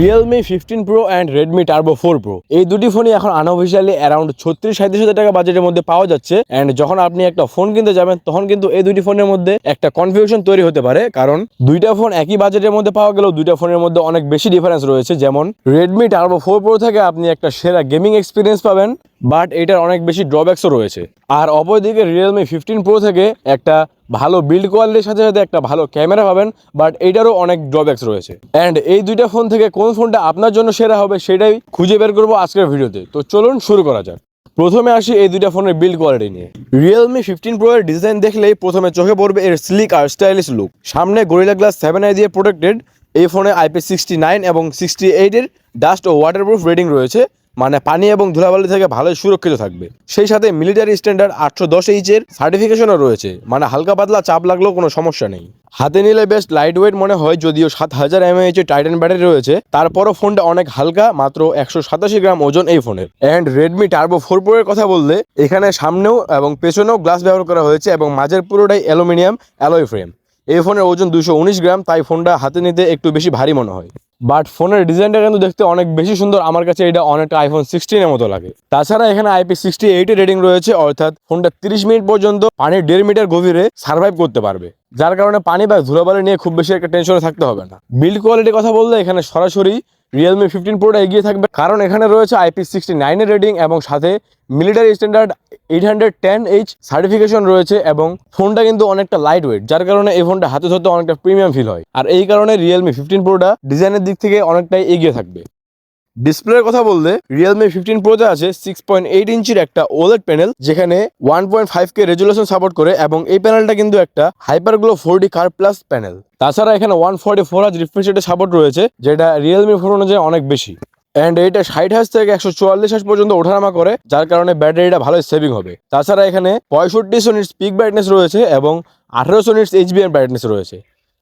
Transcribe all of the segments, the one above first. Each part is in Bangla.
Realme fifteen pro and Redmi turbo four pro এই দুটি ফোনই এখন আনঅফিসিয়ালি অ্যারাউন্ড ছত্রিশ সাঁত্রিশ হাজার টাকা বাজেটের মধ্যে পাওয়া যাচ্ছে। অ্যান্ড যখন আপনি একটা ফোন কিনতে যাবেন, তখন কিন্তু এই দুটি ফোনের মধ্যে একটা কনফিউশন তৈরি হতে পারে। কারণ দুইটা ফোন একই বাজেটের মধ্যে পাওয়া গেলেও দুইটা ফোনের মধ্যে অনেক বেশি ডিফারেন্স রয়েছে। যেমন রেডমি টার্বো ফোর প্রো থেকে আপনি একটা সেরা গেমিং এক্সপিরিয়েন্স পাবেন বাট এটার অনেক বেশি ড্রব্যাক্সও রয়েছে। আর অপরদিকে রিয়েলমি ফিফটিন প্রো থেকে একটা ভালো বিল্ড কোয়ালিটির সাথে সাথে একটা ভালো ক্যামেরা পাবেন বাট এইটারও অনেক ড্রব্যাক্স রয়েছে। অ্যান্ড এই দুইটা ফোন থেকে কোন ফোনটা আপনার জন্য সেরা হবে সেটাই খুঁজে বের করব আজকের ভিডিওতে। তো চলুন শুরু করা যাক। প্রথমে আসি এই দুইটা ফোনের বিল্ড কোয়ালিটি নিয়ে। রিয়েলমি ফিফটিন প্রো এর ডিজাইন দেখলেই প্রথমে চোখে পড়বে এর স্লিক আর স্টাইলিশ লুক সামনে গরিলা গ্লাস সেভেন আই দিয়ে প্রোটেক্টেড এই ফোনে আইপি সিক্সটি নাইন এবং সিক্সটি এইটের ডাস্ট ও ওয়াটারপ্রুফ রেডিং রয়েছে। মানে পানি এবং ধুলাবালি থেকে ভালোই সুরক্ষিত থাকবে। সেই সাথে মিলিটারি স্ট্যান্ডার্ড আটশো দশ এইচের সার্টিফিকেশনও রয়েছে মানে হালকা পাতলা চাপ লাগলেও কোনো সমস্যা নেই। হাতে নিলে বেশ লাইট ওয়েট মনে হয়, যদিও সাত হাজার এমএএইচ এর টাইটান ব্যাটারি রয়েছে, তারপরও ফোনটা অনেক হালকা, মাত্র একশো সাতাশি গ্রাম ওজন এই ফোনের and Redmi turbo four pro এর কথা বললে, এখানে সামনেও এবং পেছনেও গ্লাস ব্যবহার করা হয়েছে এবং মাঝের পুরোটাই অ্যালুমিনিয়াম অ্যালয় ফ্রেম এই ফোনের ওজন দুশো গ্রাম, তাই ফোনটা হাতে নিতে একটু বেশি ভারী মনে হয়। বাট ফোনের ডিজাইনটা কিন্তু দেখতে অনেক বেশি সুন্দর। আমার কাছে এটা অনেকটা আইফোন সিক্সটিনের মতো লাগে। তাছাড়া এখানে আইপি সিক্সটি এইটের রেটিং রয়েছে, অর্থাৎ ফোনটা তিরিশ মিনিট পর্যন্ত পানির দেড় মিটার গভীরে সার্ভাইভ করতে পারবে। যার কারণে পানি বা ধুলাবালি নিয়ে খুব বেশি একটা টেনশনে থাকতে হবে না। বিল্ড কোয়ালিটির কথা বললে এখানে সরাসরি রিয়েলমি ফিফটিন প্রোটা এগিয়ে থাকবে। কারণ এখানে রয়েছে আইপি সিক্সটি নাইনের রেডিং এবং সাথে military standard eight hundred ten H certification রয়েছে এবং ফোনটা কিন্তু অনেকটা লাইট ওয়েট যার কারণে এই ফোনটা হাতে ধরতে অনেকটা প্রিমিয়াম ফিল হয়। আর এই কারণে রিয়েলমি ফিফটিন প্রোটা ডিজাইনের দিক থেকে অনেকটাই এগিয়ে থাকবে। ডিসপ্লের কথা বললে রিয়েলমি ফিফটিন প্রোতে আছে সিক্স পয়েন্ট এইট ইঞ্চির একটা ওলেড প্যানেল যেখানে one point five K resolution support করে এবং এই প্যানেলটা কিন্তু একটা HyperGlow four D curve plus panel তাছাড়া এখানে ওয়ান ফোর্টি ফোর হাজ রিফ্রেশ সাপোর্ট রয়েছে, যেটা রিয়েলমি ফোর অনুযায়ী অনেক বেশি। অ্যান্ড এইটা ষাট হাজ থেকে একশো চুয়াল্লিশ হাজ পর্যন্ত ওঠানামা করে, যার কারণে ব্যাটারিটা ভালোই সেভিং হবে। তাছাড়া এখানে পঁয়ষট্টি নিটস পিক ব্রাইটনেস রয়েছে এবং আঠারোশো নিটস এইচবিএম ব্রাইটনেস রয়েছে।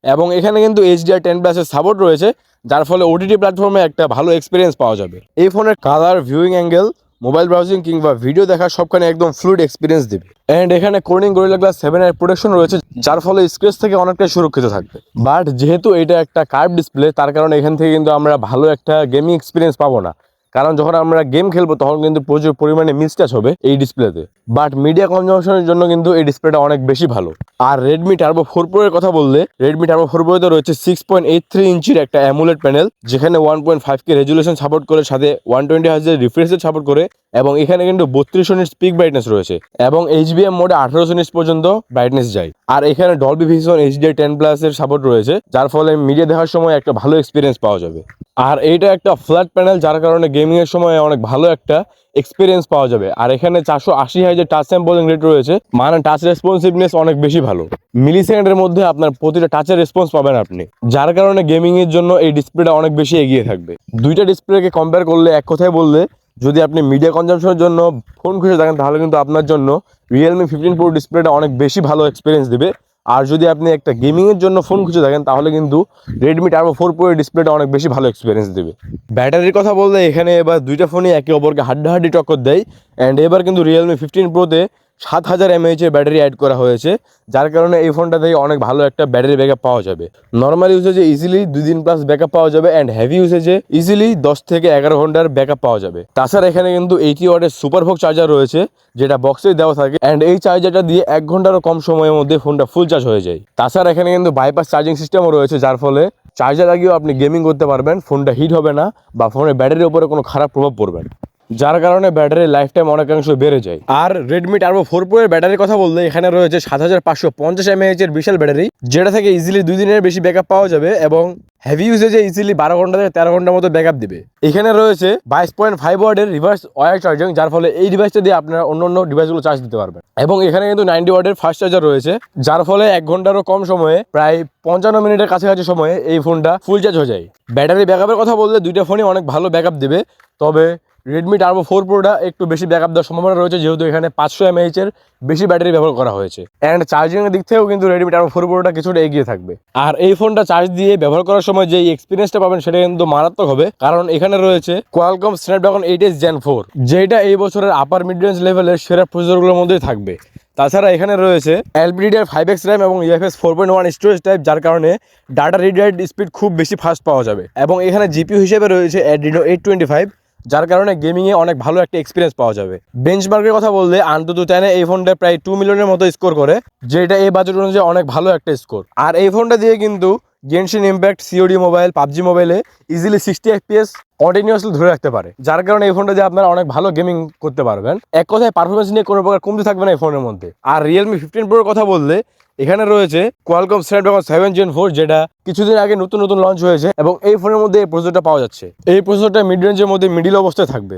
এবং এখানে কিন্তু এইচডিআর টেন প্লাসের সাপোর্ট রয়েছে যার ফলে ওটিটি প্ল্যাটফর্মে একটা ভালো এক্সপিরিয়েন্স পাওয়া যাবে। এই ফোনের colour viewing angle mobile browsing কিংবা ভিডিও দেখার সবখানে একদম ফ্লুইড এক্সপিরিয়েন্স দেবে। অ্যান্ড এখানে কোর্নিং গরিলা গ্লাস সেভেন এর প্রোটেকশন রয়েছে, যার ফলে স্ক্রেচ থেকে অনেকটাই সুরক্ষিত থাকবে। বাট যেহেতু এটা একটা কার্ভ ডিসপ্লে তার কারণে এখান থেকে কিন্তু আমরা ভালো একটা গেমিং এক্সপিরিয়েন্স পাবো না। কারণ যখন আমরা গেম খেলব, তখন কিন্তু প্রচুর পরিমাণে মিসটাচ হবে এই ডিসপ্লেতে বাট মিডিয়া কনজামশনের জন্য কিন্তু এই ডিসপ্লেটা অনেক বেশি ভালো। আর রেডমি টার্বো ফোর প্রো এর কথা বললে রেডমি টার্বো ফোর প্রোতে রয়েছে সিক্স পয়েন্ট এইট থ্রি ইঞ্চির একটা অ্যামুলেট প্যানেল যেখানে one point five K resolution support করে, সাথে ওয়ান টোয়েন্টি হাজার রিফ্রেশের সাপোর্ট করে, এবং এখানে কিন্তু বত্রিশ ইউনিট স্পিক ব্রাইটনেস রয়েছে, এবং এইচবিএম মোডে আঠারোশো ইউনিট পর্যন্ত ব্রাইটনেস যায়। আর এখানে Dolby vision HD ten plus এর সাপোর্ট রয়েছে, যার ফলে মিডিয়া দেখার সময় একটা ভালো এক্সপিরিয়েন্স পাওয়া যাবে। আর এইটা একটা ফ্ল্যাট প্যানেল যার কারণে গেমিং এর সময় অনেক ভালো একটা এক্সপিরিয়েন্স পাওয়া যাবে। আর এখানে চারশো আশি হাজার টাচ স্যাম্পলিং রেট রয়েছে মানে টাচ রেসপন্সিভনেস অনেক বেশি ভালো। মিলি সেকেন্ডের মধ্যে আপনার প্রতিটা টাচের রেসপন্স পাবেন আপনি। যার কারণে গেমিং এর জন্য এই ডিসপ্লেটা অনেক বেশি এগিয়ে থাকবে। দুইটা ডিসপ্লেকে কম্পেয়ার করলে এক কথায় বললে, যদি আপনি মিডিয়া কনজামশনের জন্য ফোন খুঁজে থাকেন তাহলে কিন্তু আপনার জন্য রিয়েলমি ফিফটিন প্রো ডিসপ্লেটা অনেক বেশি ভালো এক্সপিরিয়েন্স দেবে। আর যদি আপনি একটা গেমিংয়ের জন্য ফোন খুঁজে থাকেন, তাহলে কিন্তু রেডমি টার্বো ফোর প্রো ডিসপ্লেটা অনেক বেশি ভালো এক্সপিরিয়েন্স দেবে। ব্যাটারির কথা বলতে এখানে এবার দুইটা ফোনই একে অপরকে হাড্ডাহাড্ডি টক্কর দেয় অ্যান্ড এবার কিন্তু রিয়েলমি ফিফটিন প্রোতে সাত হাজার এমএইচের ব্যাটারি অ্যাড করা হয়েছে, যার কারণে এই ফোনটা থেকে অনেক ভালো একটা ব্যাটারি ব্যাকআপ পাওয়া যাবে। নর্মাল ইউসেজে ইজিলি দুই দিন প্লাস ব্যাকআপ পাওয়া যাবে অ্যান্ড হেভি ইউসেজে ইজিলি দশ থেকে এগারো ঘণ্টার ব্যাকআপ পাওয়া যাবে। তাছাড়া এখানে কিন্তু এইটি ওয়াটের সুপার ভোগ চার্জার রয়েছে, যেটা বক্সে দেওয়া থাকে অ্যান্ড এই চার্জারটা দিয়ে এক ঘন্টারও কম সময়ের মধ্যে ফোনটা ফুল চার্জ হয়ে যায়। তাছাড়া এখানে কিন্তু বাইপাস চার্জিং সিস্টেমও রয়েছে, যার ফলে চার্জার আগেও আপনি গেমিং করতে পারবেন ফোনটা হিট হবে না বা ফোনের ব্যাটারির উপরে কোনো খারাপ প্রভাব পড়বে না। যার কারণে ব্যাটারির লাইফ টাইম অনেকাংশ বেড়ে যায়। আর রেডমি টার্বো ফোর প্রো এর ব্যাটারির কথা বললে, এখানে রয়েছে সাত হাজার পাঁচশো পঞ্চাশ এমএএইচ এর বিশাল ব্যাটারি, যেটা থেকে ইজিলি দুই দিনের বেশি ব্যাকআপ পাওয়া যাবে এবং হেভি ইউজেজে ইজিলি বারো ঘণ্টা থেকে তেরো ঘণ্টার মতো ব্যাকআপ দিবে। এখানে রয়েছে বাইশ পয়েন্ট ফাইভ ওয়ার্ডের রিভার্স ওয়ার চার্জিং যার ফলে এই ডিভাইসটা দিয়ে আপনারা অন্য অন্য ডিভাইসগুলো চার্জ দিতে পারবেন। এবং এখানে কিন্তু নাইনটি ওয়ার্ডের ফাস্ট চার্জার রয়েছে, যার ফলে এক ঘন্টারও কম সময়ে, প্রায় পঞ্চান্ন মিনিটের কাছাকাছি সময়ে এই ফোনটা ফুল চার্জ হয়ে যায়। ব্যাটারি ব্যাকআপের কথা বললে দুইটা ফোনই অনেক ভালো ব্যাকআপ দেবে, তবে রেডমি টার্বো ফোর প্রোটা একটু বেশি ব্যাকআপ দেওয়ার সম্ভাবনা রয়েছে, যেহেতু এখানে পাঁচশো এমএইচ এর বেশি ব্যাটারি ব্যবহার করা হয়েছে। অ্যান্ড চার্জিং এর দিক থেকেও কিন্তু রেডমি টার্বো ফোর প্রোটা কিছুটা এগিয়ে থাকবে। আর এই ফোনটা চার্জ দিয়ে ব্যবহার করার সময় যে এক্সপিরিয়েন্সটা পাবেন সেটা কিন্তু মারাত্মক হবে, কারণ এখানে রয়েছে Qualcomm Snapdragon eight S gen four যেটা এই বছরের আপার মিড রেঞ্জ লেভেলের সেরা প্রসেসরগুলোর মধ্যেই থাকবে। তাছাড়া এখানে রয়েছে এলপিডিআর ফাইভ এক্স র্যাম এবং UFS four point one storage type যার কারণে ডাটা রিড স্পিড খুব বেশি ফাস্ট পাওয়া যাবে। এবং এখানে জিপিউ হিসেবে রয়েছে অ্যাড্রিনো এইট টোয়েন্টি ফাইভ যার কারণে গেমিংয়ে অনেক ভালো একটা এক্সপিরিয়েন্স পাওয়া যাবে। বেঞ্চমার্কের কথা বললে আন্তত টেনে এই ফোনটা প্রায় টু মিলিয়নের মতো স্কোর করে, যেটা এই বাজেট অনুযায়ী অনেক ভালো একটা স্কোর আর এই ফোনটা দিয়ে কিন্তু Genshin impact COD mobile PUBG মোবাইলে ইজিলি সিক্সটি এফপিএস কন্টিনিউয়াসলি ধরে রাখতে পারে। যার কারণে এই ফোনটা দিয়ে আপনারা অনেক ভালো গেমিং করতে পারবেন, এক কথায় পারফরমেন্স নিয়ে কোনো প্রকার কমতে থাকবে না এই ফোনের মধ্যে। আর রিয়েলমি ফিফটিন প্রোর কথা বললে, এখানে রয়েছে Qualcomm Snapdragon seven gen four যেটা কিছুদিন আগে নতুন নতুন লঞ্চ হয়েছে এবং এই ফোনের মধ্যে এই প্রসেসরটা পাওয়া যাচ্ছে। এই প্রসেসরটা মিড রেঞ্জের মধ্যে মিডিল অবস্থায় থাকবে।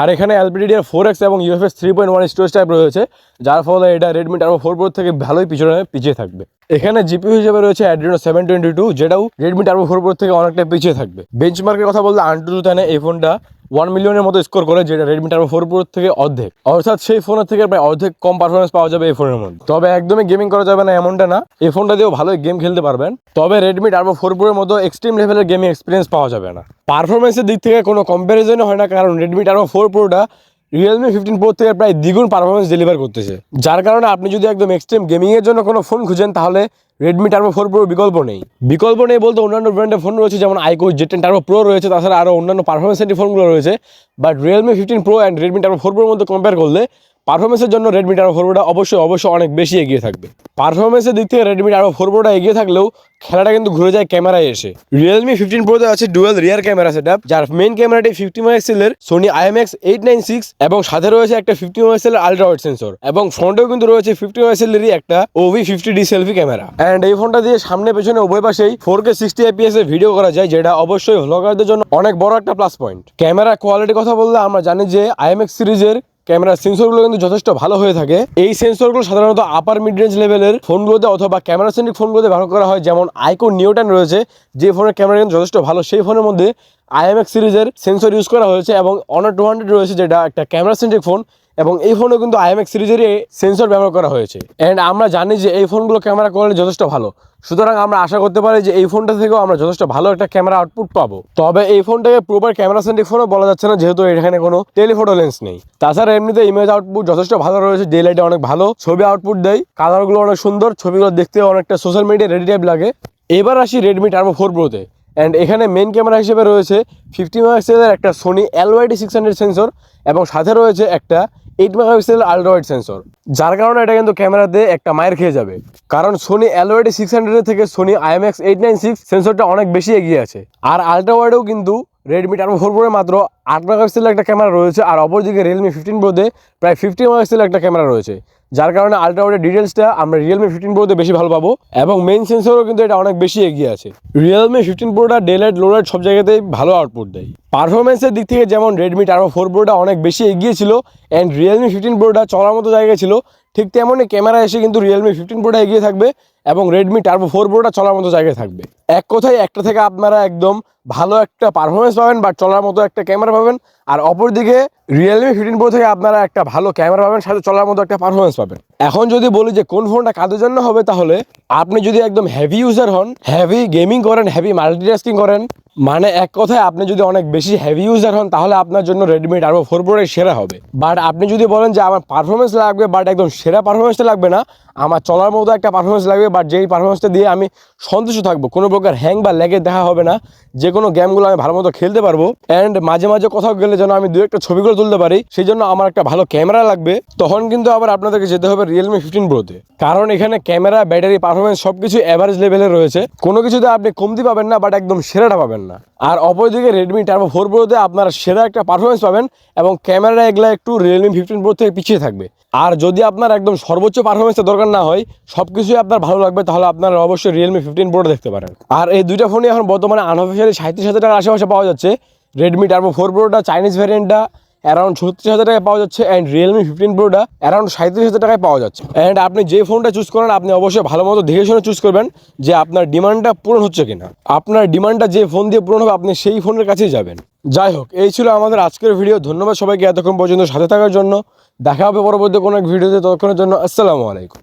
আর এখানে এলপিডিডিআর ফোর এক্স এবং UFS three point one storage type রয়েছে, যার ফলে এটা রেডমি টার্বো ফোর প্রো থেকে ভালোই পিছনে পিছিয়ে থাকবে। এখানে জিপি হিসেবে রয়েছে অ্যাড্রিনো সেভেন টোয়েন্টি টু যেটাও রেডমি টার্বো ফোর প্রো থেকে অনেকটা পিছিয়ে থাকবে। বেঞ্চমার্কের কথা বললে আন্টু টু এই ফোনটা ওয়ান মিলিয়নের মতো স্কোর করে, যেটা রেডমি টার্বো ফোর প্রো থেকে অর্ধেক। অর্থাৎ সেই ফোনের থেকে প্রায় অর্ধেক কম পারফরমেন্স পাওয়া যাবে এই ফোনের মধ্যে। তবে একদমই গেমিং করা যাবে না এমনটা না। এই ফোনটা দিয়েও ভালোই গেম খেলতে পারবেন। তবে রেডমি টার্বো ফোর প্রোর মতো এক্সট্রিম লেভেলের গেমিং এক্সপিরিয়েন্স পাওয়া যাবে না। পারফরমেন্সের দিক থেকে কোনো কম্প্যারিজনই হয় না, কারণ রেডমি টার্বো ফোর প্রোটা রিয়েলমি ফিফটিন প্রো থেকে প্রায় দ্বিগুণ পারফরমেন্স ডেলিভার করতেছে। যার কারণে আপনি যদি একদম এক্সট্রিম গেমিংয়ের জন্য কোনো ফোন খুঁজেন, তাহলে রেডমি টার্বো ফোর প্রো বিকল্প নেই। বিকল্প নেই বলতে অন্যান্য ব্র্যান্ডের ফোন রয়েছে, যেমন iQOO J ten turbo pro রয়েছে, তাছাড়া আরও অন্যান্য পারফরমেন্স সেন্টি ফোনগুলো রয়েছে। But Realme fifteen pro and Redmi turbo four প্রোর মধ্যে কম্পেয়ার করলে পারফরমেন্সের জন্য রেডমি টার্বো ফোর অবশ্যই অবশ্যই অনেক বেশি এগিয়ে থাকবে। পারফরমেন্সের দিক থেকে রেডমি টার্বো ফোর এগিয়ে থাকলেও খেলাটা কিন্তু ঘুরে যায় ক্যামেরায় এসে। রিয়েলমি ফিফটিন প্রোতে আছে ডুয়েল রিয়ার ক্যামেরা সেট যার মেন ক্যামেরাটি ফিফটি মেগাপিক্সেলের Sony IMX eight nine six এবং সাথে রয়েছে একটা ফিফটি মেগাপিক্সেলের আলট্রা ওয়াইড সেন্সর এবং ফ্রন্টেও কিন্তু রয়েছে ফিফটি মেগাপিক্সেলেরই একটা OV fifty D selfie camera and এই ফোনটা দিয়ে সামনে, পেছনে, উভয় পাশেই ফোর কে সিক্সটি এপিএস এ ভিডিও করা যায়, যেটা অবশ্যই ভ্লগারদের জন্য অনেক বড় একটা প্লাস পয়েন্ট ক্যামেরা কোয়ালিটির কথা বললে আমরা জানি যে আইএমএক্স সিরিজের ক্যামেরার সেন্সরগুলো কিন্তু যথেষ্ট ভালো হয়ে থাকে। এই সেন্সরগুলো সাধারণত আপার মিড রেঞ্জ লেভেলের ফোনগুলোতে অথবা ক্যামেরা সেন্ট্রিক ফোনগুলোতে ব্যবহার করা হয়। যেমন আইকো নিউটন রয়েছে, যে ফোনের ক্যামেরা কিন্তু যথেষ্ট ভালো। সেই ফোনের মধ্যে আইএমএক্স সিরিজের সেন্সর ইউজ করা হয়েছে এবং অনার টু হান্ড্রেড রয়েছে, যেটা একটা ক্যামেরা সেন্ট্রিক ফোন এবং এই ফোনেও কিন্তু আইএমএক্স সিরিজেরই সেন্সর ব্যবহার করা হয়েছে। অ্যান্ড আমরা জানি যে এই ফোনগুলো ক্যামেরা কোয়ালিটি যথেষ্ট ভালো। সুতরাং আমরা আশা করতে পারি যে এই ফোনটা থেকেও আমরা যথেষ্ট ভালো একটা ক্যামেরা আউটপুট পাবো। তবে এই ফোনটাকে প্রপার ক্যামেরা সেন্ট্রিক ফোনও বলা যাচ্ছে না, যেহেতু এখানে কোনো টেলিফোটো লেন্স নেই। তাছাড়া এমনিতে ইমেজ আউটপুট যথেষ্ট ভালো রয়েছে ডে লাইটে অনেক ভালো ছবি আউটপুট দেয় কালারগুলো অনেক সুন্দর, ছবিগুলো দেখতে অনেকটা সোশ্যাল মিডিয়া রেডি টাইপ লাগে। এবার আসি রেডমি টার্বো ফোর প্রোতে অ্যান্ড এখানে মেন ক্যামেরা হিসেবে রয়েছে ফিফটি মেগাপিক্সেলের একটা Sony LYT six hundred sensor এবং সাথে রয়েছে একটা এইট মেগাপিক্সেল আলট্রাওয়াইড সেন্সর যার কারণে এটা কিন্তু ক্যামেরাতে একটা মায়ের খেয়ে যাবে। কারণ সোনি অ্যালোয়েড সিক্স হান্ড্রেড থেকে Sony IMX eight nine six সেন্সরটা অনেক বেশি এগিয়ে আছে। আর আলট্রাওয়াইডেও কিন্তু রেডমি টার্বো ফোর প্রোয়ে মাত্র আট মেগাপিক্সেলের একটা ক্যামেরা রয়েছে আর অপরদিকে রিয়েলমি ফিফটিন প্রোতে প্রায় ফিফটি মেগাপিক্সেলের একটা ক্যামেরা রয়েছে। যার কারণে আলট্রাওয়াইডের ডিটেলসটা আমরা রিয়েলমি ফিফটিন প্রোতে বেশি ভালো পাবো এবং মেইন সেন্সরও কিন্তু এটা অনেক বেশি এগিয়ে আছে। রিয়েলমি ফিফটিন প্রোটা ডে লাইট লো লাইট সব জায়গাতেই ভালো আউটপুট দেয়। পারফরমেন্সের দিক থেকে যেমন রেডমি টার্বো ফোর প্রোটা অনেক বেশি এগিয়ে ছিল অ্যান্ড রিয়েলমি ফিফটিন প্রোটা চলার মতো জায়গায় ছিল ঠিক তেমনই ক্যামেরা এসে কিন্তু রিয়েলমি ফিফটিন প্রোটা এগিয়ে থাকবে এবং রেডমি টার্বো ফোর প্রোটা চলার মতো জায়গায় থাকবে। এক কথায় একটা থেকে আপনারা একদম ভালো একটা পারফরমেন্স পাবেন বা চলার মতো একটা ক্যামেরা পাবেন। আর অপরদিকে রিয়েলমি ফিফটিন প্রো থেকে আপনারা একটা ভালো ক্যামেরা পাবেন, সাথে চলার মতো একটা পারফরমেন্স পাবেন। এখন যদি বলি যে কোন ফোনটা কাদের জন্য হবে, তাহলে আপনি যদি একদম হেভি ইউজার হন হেভি গেমিং করেন হেভি মাল্টিটাস্কিং করেন মানে এক কথায় আপনি যদি অনেক বেশি হেভি ইউজার হন, তাহলে আপনার জন্য রেডমি টার্বো ফোর প্রোটাই সেরা হবে। বাট আপনি যদি বলেন যে আমার পারফরমেন্স লাগবে বাট একদম সেরা পারফরমেন্সটা লাগবে না, আমার চলার মতো একটা পারফরমেন্স লাগবে বাট যেই পারফরমেন্সটা দিয়ে আমি সন্তুষ্ট থাকব, কোনো প্রকার হ্যাং বা লেগে দেখা হবে না যে কোনো গেমগুলো আমি ভালো মতো খেলতে পারব। অ্যান্ড মাঝে মাঝে কোথাও গেলে যেন আমি দু একটা ছবিগুলো তুলতে পারি, সেই জন্য আমার একটা ভালো ক্যামেরা লাগবে। তখন কিন্তু আবার আপনাদেরকে যেতে হবে রিয়েলমি ফিফটিন প্রোতে কারণ এখানে ক্যামেরা, ব্যাটারি পারফরমেন্স সব কিছু অ্যাভারেজ লেভেলে রয়েছে। কোনো কিছুতে আপনি কমতি পাবেন না বাট একদম সেরাটা পাবেন না। আর অপরদিকে রেডমি টার্বো ফোর প্রোতে আপনারা সেরা একটা পারফরমেন্স পাবেন এবং ক্যামেরা এগুলা একটু রিয়েলমি ফিফটিন প্রো থেকে পিছিয়ে থাকবে। আর যদি আপনার একদম সর্বোচ্চ পারফরমেন্সের দরকার না হয় সব কিছুই আপনার ভালো লাগবে, তাহলে আপনারা অবশ্যই রিয়েলমি ফিফটিন প্রোটা দেখতে পারেন। আর এই দুইটা ফোনই এখন বর্তমানে আনঅফিসিয়ালি সাঁত্রিশ হাজার টাকার আশেপাশে পাওয়া যাচ্ছে। রেডমি টার্বো ফোর প্রোটা চাইনিজ ভ্যারিয়েন্টটা অ্যারাউন্ড ছত্রিশ হাজার টাকায় পাওয়া যাচ্ছে অ্যান্ড রিয়েলমি ফিফটিন প্রোটা অ্যারাউন্ড সাঁত্রিশ হাজার টাকায় পাওয়া যাচ্ছে। অ্যান্ড আপনি যে ফোনটা চুজ করেন, আপনি অবশ্যই ভালো মতো দেখে শুনে চুজ করবেন যে আপনার ডিমান্ডটা পূরণ হচ্ছে কিনা। আপনার ডিমান্ডটা যে ফোন দিয়ে পূরণ হবে, আপনি সেই ফোনের কাছেই যাবেন। যাই হোক, এই ছিল আমাদের আজকের ভিডিও ধন্যবাদ সবাইকে এতক্ষণ পর্যন্ত সাথে থাকার জন্য। দেখা হবে পরবর্তী কোনো এক ভিডিওতে ততক্ষণের জন্য আসসালামু আলাইকুম।